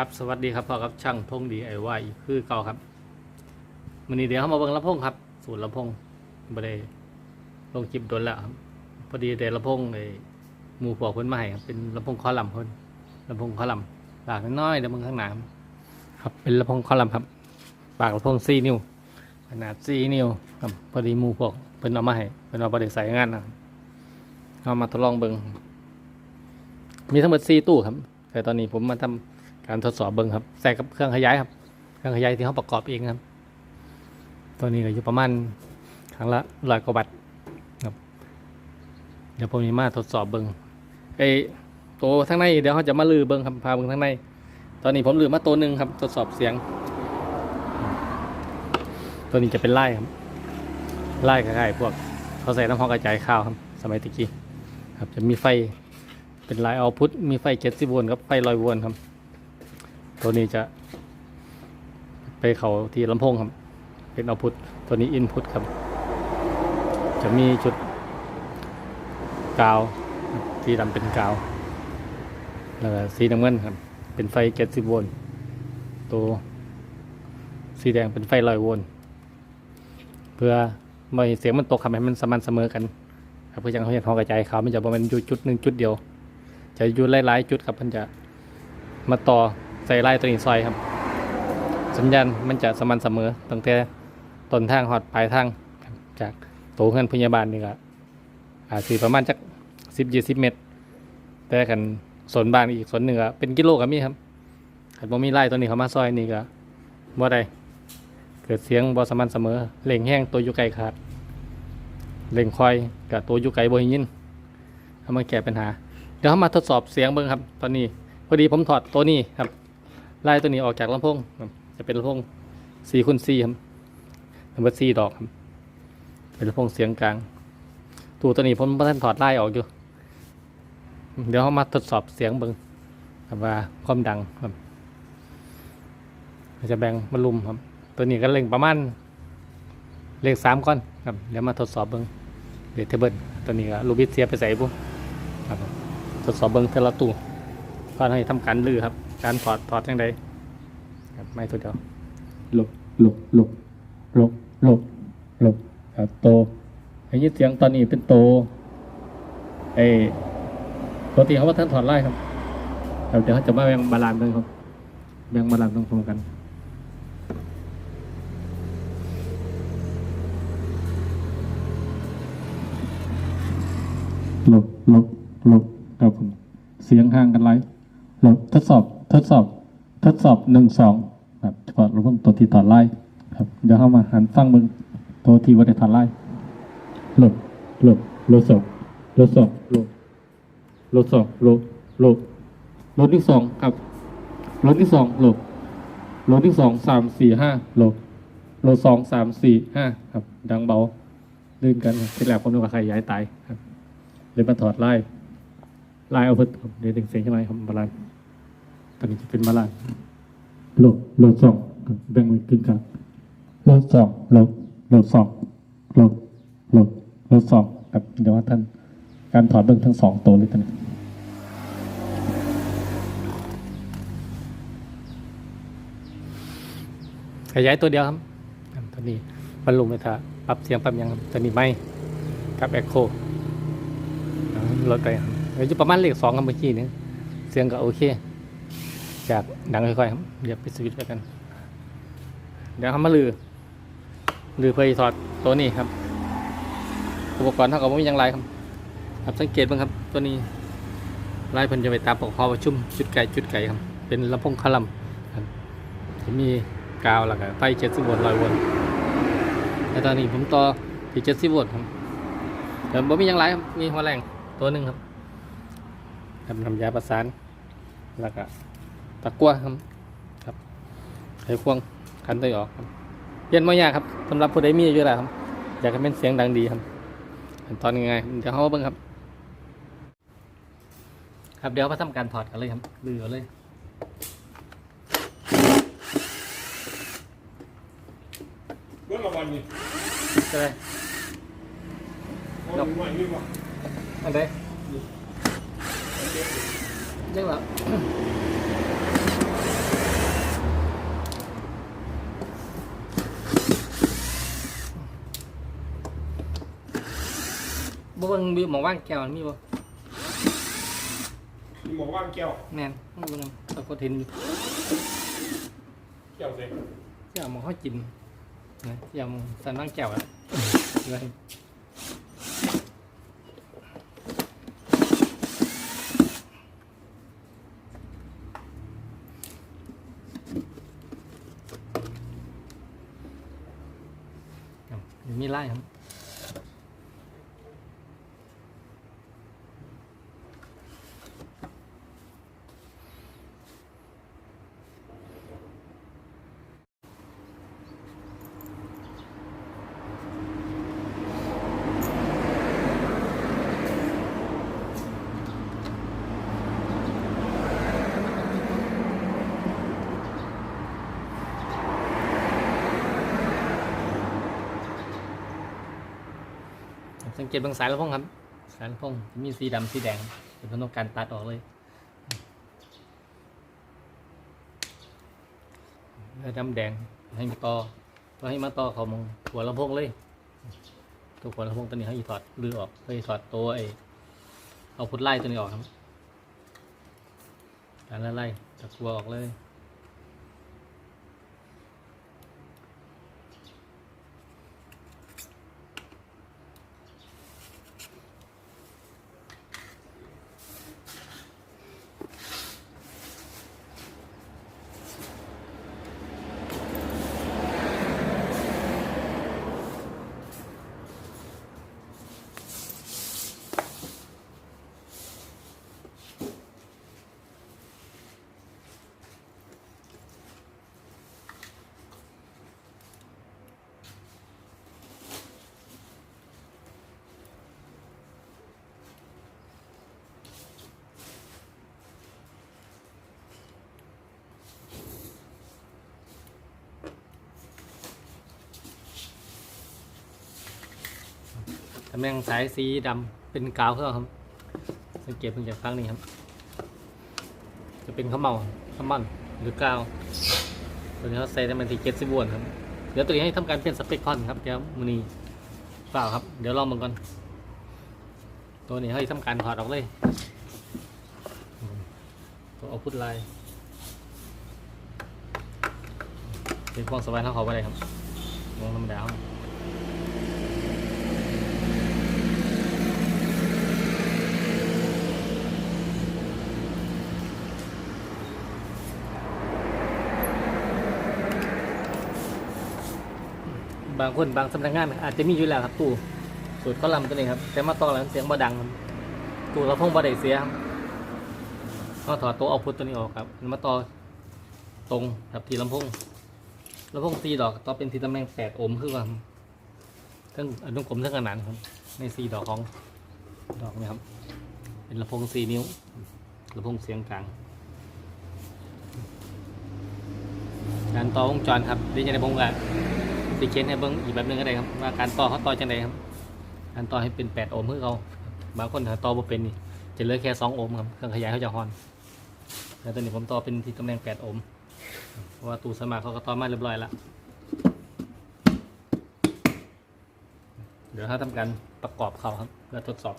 ครับ สวัสดีครับพ่อครับช่างพงดีไอวายคือเก่าครับวันนี้เดี๋ยวเขามาเบิ่งลำพงครับ สูตรลำพงบ่ได้ลงคลิปโดนแล้วครับพอดีเดี๋ยวลำพงไอ้หมู่พวกเพิ่นมาให้ครับเป็นลำพงคอลัมน์เพิ่นลำพงคอลัมน์ปากน้อยเดี๋ยวมึงข้างหน้าครับเป็นลำพงคอลัมน์ครับ ปากลำพง4นิ้วขนาด4นิ้วครับพอดีหมู่พวกเพิ่นเอามาให้เพิ่นเอาบ่ได้ใส่งานนะเอามาทดลองเบิ่งมีทั้งหมด4ตู้ครับแต่ตอนนี้ผมมาทำ การทดสอบเบิ้งครับใส่กับเครื่องขยายครับเครื่องขยายที่เขาประกอบเองครับ ตัวนี้ก็อยู่ประมาณครั้งละร้อยกว่าบาทครับ เดี๋ยวผมมีมาทดสอบเบิ้งไอ้ตัวทั้งในเดี๋ยวเขาจะมาลือเบิ้งครับพาเบิ้งทั้งใน ตอนนี้ผมลือมาตัวหนึ่งครับทดสอบเสียง ตัวนี้จะเป็นไล่ครับไล่คล้ายๆพวกเขาใส่น้ำหอกระจายข้าวครับ สมัยตะกี้ครับจะมีไฟเป็นไลน์เอาพุทมีไฟเจ็ดสิบโวลต์ครับไฟลอยโวลต์ครับ ตัวนี้จะไปเขาที่ลำโพงครับ เป็นเอาพุทตัวนี้อินพุตครับ จะมีจุดกาวสีดำเป็นกาวแล้วก็สีน้ำเงินครับ เป็นไฟเจ็ดสิบโวลต์ตัวสีแดงเป็นไฟลอยโวลต์เพื่อไม่ให้เสียงมันตกครับให้มันสม่ำเสมอกันครับเพื่อจะเขาเห็นห้องกระจายเขามันจะประมาณอยู่จุดหนึ่งจุดเดียว จะอยู่หลายๆจุดครับมันจะมาต่อ ใส่ไล่ตัวนี้ซอยครับ สัญญาณมันจะสม่ำเสมอตั้งแต่ต้นทางหอดปลายทางจากตัวเงินพยาบาลนี่ก็อาจสิประมาณจักสิบยี่สิบเมตร แต่กันสวนบานอีกสวนหนึ่งก็เป็นกิโลกับมีครับถ้าบ่มีไล่ตัวนี้เขามาซอยนี่ก็บ่ได้เกิดเสียงบ่สม่ำเสมอเล่งแห้งตัวอยู่ไกลขาดเล่งคอยกับตัวอยู่ไกลบ่ยินเอามาแก้ปัญหา เดี๋ยวเขามาทดสอบเสียงเบิ่งครับ ตอนนี้พอดีผมถอดตัวนี้ครับ ไล่ตัวนี้ออกจากลำโพงจะเป็นลำโพง4คูณ4ครับเป็นเบอร์4ดอกครับ เป็นลำโพงเสียงกลางตัวตัวนี้ผมบ่ท่านถอดไล่ออกอยู่ เดี๋ยวเขามาทดสอบเสียงเบิ่งครับว่าความดังครับจะแบ่งมารุมครับ ตัวนี้ก็เล็งประมาณเลขสามก้อนครับเดี๋ยวมาทดสอบเบิ่งเดทเบิลตัวนี้ก็ลูบิดเสียไปใส่ปุ๊ครับทดสอบเบิ่งเทละตู้ก็ให้ทำการลือครับ การถอดถอดยังไงครับไม่ตัวเดียวหลบหลบหลบหลบหลบหลบครับโตไอ้ยินเสียงตอนนี้เป็นโตไอ้ปกติเขาว่าท่านถอดไล่ครับครับเดี๋ยวเขาจะมาแบ่งบาลานซ์กันครับ แบ่งบาลานซ์ตรงๆกันหลบหลบหลบครับผมเสียงห่างกันไรหลบทดสอบ ทดสอบทดสอบหนึ่งสองครับเฉพาะเราเพิ่มตัวที่ถอดไล่ครับเดี๋ยวเข้ามาหันฟังมึงตัวที่ว่าได้ถอดไล่หลบหลบหลสองหลสองหลบหลสองหลบหลบหลที่สองครับหลที่สองหลบหลที่สองสามสี่ห้าหลบหลสองสามสี่ห้าครับ ดังเบาลื่นกันครับที่แรกผมนึกว่าใครย้ายตายครับเลยมาถอดไล่ไล่เอาเพิ่มเดี๋ยวดึงเสียงใช่ไหมครับบาลาน ตอนนี้จะเป็นบาลานซ์โหลดโหลดสองครับแบ่งไว้ครึ่งกลางโหลดสองโหลดโหลดสองโหลดโหลดโหลดสองครับเดี๋ยวว่าท่านการถอดเบิ้งทั้งสองตัวเลยท่านนี้ขยายตัวเดียวครับครับตอนนี้บรรลุไปถ้าปรับเสียงปรับหยังครับตอนนี้ไม่กับแอคโคลดไปครับอยู่ประมาณเลขสองครับเมื่อกี้นี้เสียงก็โอเค จากดังค่อยๆครับเดี๋ยวไปสวิตช์ไปกัน เดี๋ยวเขามาลือลือเพื่อถอดตัวนี้ครับ อุปกรณ์เท่ากับว่ามีอย่างไรครับ ครับสังเกตบ้างครับตัวนี้ลายเพิ่นจะไปตามปกคอประชุมจุดไก่จุดไก่ครับ เป็นลำโพงคลัมครับจะมีกาวแล้วก็ไฟเจ็ดสิบโวลต์ร้อยวลต์แต่ตอนนี้ผมต่อที่เจ็ดสิบโวลต์ครับเดี๋ยวบ่มีอย่างไรครับมีหัวแรงตัวหนึ่งครับทำทำยาประสานแล้วก็ ตะกั่วครับครับไขควงคันตัวออกครับเย็นไม่ยากครับสำหรับผู้ใดมีอยู่แล้วครับ อยากให้เป็นเสียงดังดีครับขั้นตอนยังไงเดี๋ยวเขามาเบิ่งครับ ครับเดี๋ยวมาทำการถอดกันเลยครับลือเอาเลยเมื่อละวันนี้ใช่ไหมวันใหม่นี่วะอันใดยังเหรอ เบิ่งวิวหมองว่างแก้วมันมีบ่มีหมอว่างแก้วแม่นต้องเบิ่งตะกดเห็นอยู่แก้วเสร็จเจ้าหมองเขากินนะเจ้าหมองสันว่างแก้วอะ สังเกตเบางสายลำโพงครับ สายลำโพงจะมีสีดำสีแดงเดี๋ยวผมต้องการตัดออกเลยดำแดงให้มาต่อก็ให้มาต่อเขามองหัวลำโพงเลยตัวหัวลำโพงตัวนี้ให้ถอดลือออกให้ถอดตัวไอเอาพุทไล่ตัวนี้ออกครับการไล่ตะกัวออกเลย แหน่งสายสีดำเป็นกาวเครื่อครับ สังเกตเพิ่งจากฟังนี้ครับ จะเป็นข้าวเมาข้าวมันหรือกาวตัวนี้เขาใส่ได้มันที่เจ็ดสิบวนครับ เดี๋ยวตัวนี้ให้ทำการเปลี่ยนสเปคคอนครับเดี๋ยวมือนี้เปล่าครับ เดี๋ยวลองมันก่อน ตัวนี้ให้ทำการถอดออกเลยตัวเอาพุทไลน์เป็นพวงสบายเท่าเขาไปเลยครับมองธรรมดา บางคนบางสำนักงานอาจจะมีอยู่แล้วครับตู้สูตรข้อลำตัวนี้ครับแต่มาต่อแล้วเสียงบ่ดังตู้เราพงบ่ได้เสียครับก็ถอดตัวเอาพุทตัวนี้ออกครับมาต่อตรงกับทีลำพงลำพงตีดอกต่อเป็นทีตำแหน่งแปดโอมคือว่าทั้งอนุกรมทั้งขนานครับในสี่ดอกของดอกนี้ครับ เป็นลำพงสี่นิ้วลำพงเสียงกลางการต่อวงจรครับดีจังในผมกั บดีเคนให้เบิ้งอีกแบบหนึงก็ได้ครับว่าการต่อเขาต่อจังไดครับการต่อให้เป็นแปดโอห์มคือเขาบางคนถ้าต่อบ่เป็นนี่จะเหลือแค่สองโอห์มครับเครื่องขยายเขาจะฮอนแต่ตอนนี้ผมต่อเป็นที่ตำแหน่งแปดโอห์มเพราะว่าตู้สมัครเขาก็ต่อมาเรียบร้อยแล้วเดี๋ยวถ้าทำการประกอบเขาครับเพื่อทดสอบ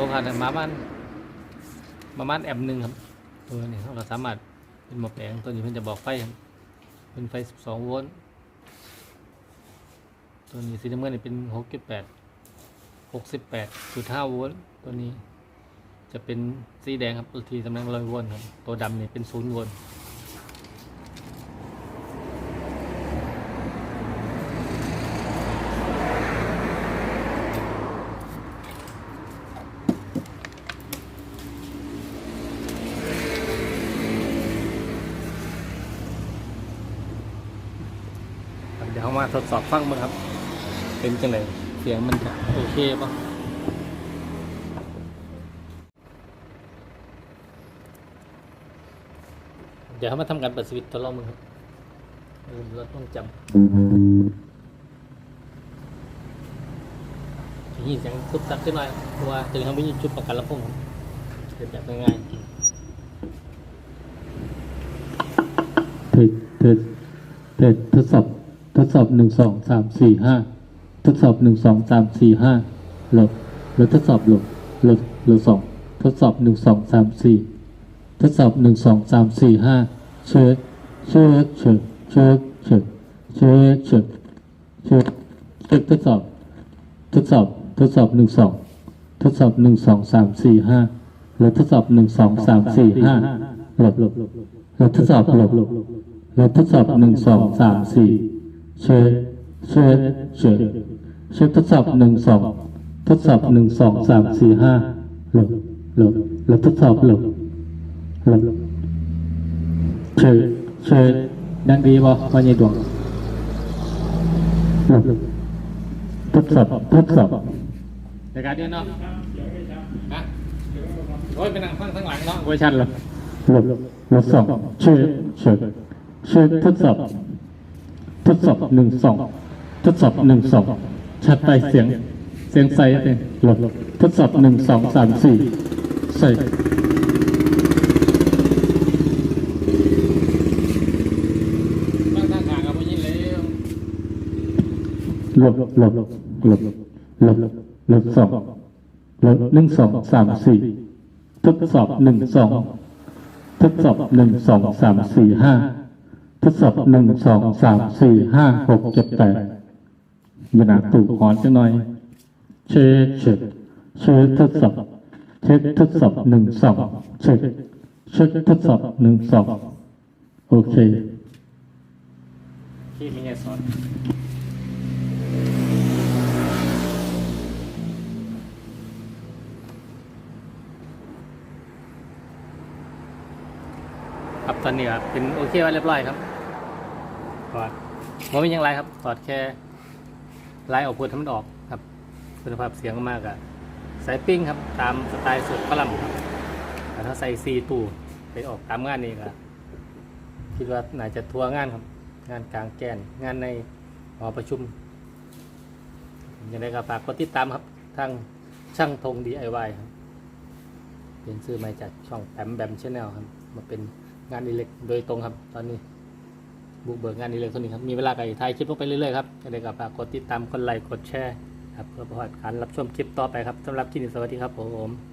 โทรผ่านมาบ้านมาบ้านแอมหนึ่งครับตัวนี้เราสามารถเป็นหมอแปลงตัวนี้เพิ่นจะบอกไฟครับเป็นไฟ 12 โวลต์ตัวนี้สีน้ำเงินนี่เป็น 68 68.5 โวลต์ตัวนี้จะเป็นสีแดงครับตัวที่ตำแหน่ง100โวลต์ครับตัวดำนี่เป็น0โวลต์ ครับเดี๋ยวเรามา ทดสอบฟังมั้งครับ เป็นจังไงเสียงมันจะโอเคป่ะเดี๋ยวเรามาทำการเปิดสวิตช์ทดลองมึงครับเออเราต้องจำนี่เสียงทุบตักขึ้นมาเพราะว่าจะทำให้ชุดประกันลำโพงเป็นแบบง่ายๆเทสเทสเทสทดสอบ สอบหนึ่งสองสามสี่ห้าทดสอบหนึ่งสองสามสี่ห้าหลบแล้วทดสอบหลบหลบหลบสองทดสอบหนึ่งสองสามสี่ทดสอบหนึ่งสองสามสี่ห้าเช็คเช็คเช็คเช็คเช็คเช็คเช็คเช็คเช็คทดสอบ ทดสอบทดสอบหนึ่งสองทดสอบหนึ่งสองสามสี่ห้าแล้วทดสอบหนึ่งสองสามสี่ห้าหลบหลบแล้วทดสอบหลบหลบเราทดสอบหนึ่งสองสามสี่ เช็คเช็คเช็คเช็คทดสอบหนึ่งสองทดสอบหนึ่งสองสามสี่ห้าหลบหลบแล้วทดสอบหลบหลบเช็คเช็คดังดีบ่พ่อใหญ่ดวงหลบทดสอบทดสอบรายการเดียเนาะฮะโอ้ยไปนั่งฟังข้างหลังเนาะเวอร์ชันเหรอหลบหลบสองเช็คเช็คเช็คทดสอบ ดสอบหนึ่งสองทดสอบหนึ่งสองชัดไปเสียงเสียงใสเองหลบทดสอบหนึ่งสองสามสี่ใส่ลยหลบหลบหลบหลบหลบหลบสองหลบหนึ่งสองสามสี่ทดสอบหนึ่งสองทดสอบหนึ่งสองสามสี่ห้า ทดสอบหนึ่งสองสามสี่ห้าหกเจ็ดแปดอย่าหนาตู่หอนจังหน่อย เช็คเช็คเช็คทดสอบเช็คทดสอบหนึ่งสองเช็คเช็คทดสอบหนึ่งสองโอเคที่มีไงสอนครับตอนนี้ครับเป็นโอเคไว้เรียบร้อยครับ ถอดมันไม่ยังไรครับถอดแค่ไล่ออกพูดให้มันออกครับคุณภาพเสียงมากอะสายปิ้งครับตามสไตล์สุดฝรั่งครับแต่ถ้าใส่ซีตู้ไปออกตามงานนี้ก็คิดว่าน่าจะทัวร์งานครับ งานกลางแจ้งานในหอประชุมยังไงก็ฝากกดติดตามครับทางช่างธง DIY ครับเป็นซื้อมาจากช่องแปมแบมชแนลครับมาเป็นงานอิเล็กโดยตรงครับตอนนี้ บุกเบิกงานนี้เล็กทรอนิกส์ครับ มีเวลาก็ถ่ายคลิปลงไปเรื่อยๆครับยังไงก็ฝากกดติดตามกดไลค์กดแชร์ครับเพื่อประวัติการรับชมคลิปต่อไปครับสำหรับที่นี่สวัสดีครับผม